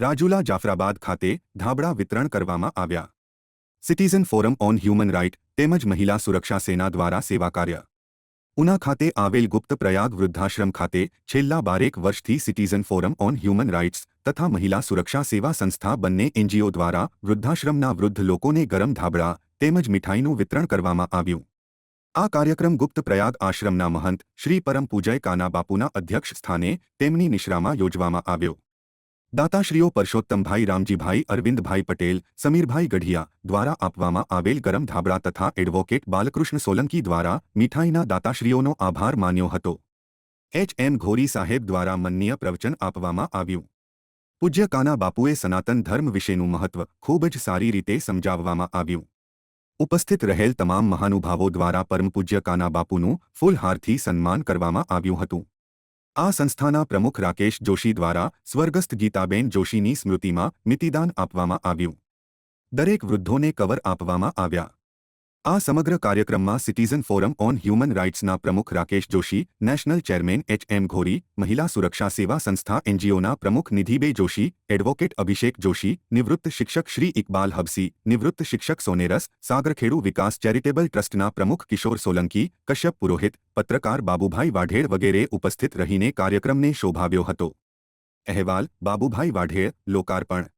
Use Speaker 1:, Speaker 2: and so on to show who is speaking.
Speaker 1: રાજુલા જાફરાબાદ ખાતે ઢાબડા વિતરણ કરવામાં આવ્યા citizen forum on human rights તેમજ મહિલા સુરક્ષા સેના દ્વારા સેવા કાર્ય ઉના ખાતે આવેલ ગુપ્ત પ્રયાગ વૃદ્ધાશ્રમ ખાતે છેલ્લા બારેક વર્ષથી citizen forum on human rights તથા મહિલા સુરક્ષા સેવા સંસ્થા બનને એનજીઓ દ્વારા વૃદ્ધાશ્રમના વૃદ્ધ લોકોને ગરમ ઢાબડા તેમજ મીઠાઈનું વિતરણ કરવામાં આવ્યું આ કાર્યક્રમ ગુપ્ત પ્રયાગ આશ્રમના महंत શ્રી પરમ પૂજય કાના બાપુના અધ્યક્ષસ્થાને તેમની નિશ્રામાં યોજવામાં આવ્યો દાતાશ્રીઓ પરસોત્તમભાઈ રામજીભાઈ અરવિંદભાઈ પટેલ સમીરભાઈ ગઢિયા દ્વારા આપવામાં આવેલ ગરમ ધાબળા તથા એડવોકેટ બાલકૃષ્ણ સોલંકી દ્વારા મીઠાઈના દાતાશ્રીઓનો આભાર માન્યો હતો એચ એમ ઘોરી સાહેબ દ્વારા મનનીય પ્રવચન આપવામાં આવ્યું પૂજ્ય કાના બાપુએ સનાતન ધર્મ વિશેનું મહત્વ ખૂબ જ સારી રીતે સમજાવવામાં આવ્યું ઉપસ્થિત રહેલ તમામ મહાનુભાવો દ્વારા પરમ પૂજ્ય કાના બાપુનું ફૂલહારથી સન્માન કરવામાં આવ્યું હતું આ સંસ્થાના પ્રમુખ રાકેશ જોશી દ્વારા સ્વર્ગસ્થ ગીતાબેન જોશીની સ્મૃતિમાં મિતિદાન આપવામાં આવ્યું દરેક વૃદ્ધોને કવર આપવામાં આવ્યા આ સમગ્ર કાર્યક્રમમાં સિટીઝન ફોરમ ઓન હ્યુમન રાઇટ્સના પ્રમુખ Rakesh Joshi national chairman H M Ghori મહિલા સુરક્ષા સેવા સંસ્થા એનજીઓના પ્રમુખ નિધિબે જોશી એડવોકેટ અભિષેક જોશી નિવૃત્ત શિક્ષક શ્રી ઇકબાલ હબસી નિવૃત્ત શિક્ષક સોનેરસ સાગરખેડુ વિકાસ ચેરિટેબલ ટ્રસ્ટના પ્રમુખ કિશોર સોલંકી કશ્યપ પુરોહિત પત્રકાર બાબુભાઈ વાઢેર વગેરે ઉપસ્થિત રહીને કાર્યક્રમને શોભાવ્યો હતો અહેવાલ બાબુભાઈ વાઢેર લોકાર્પણ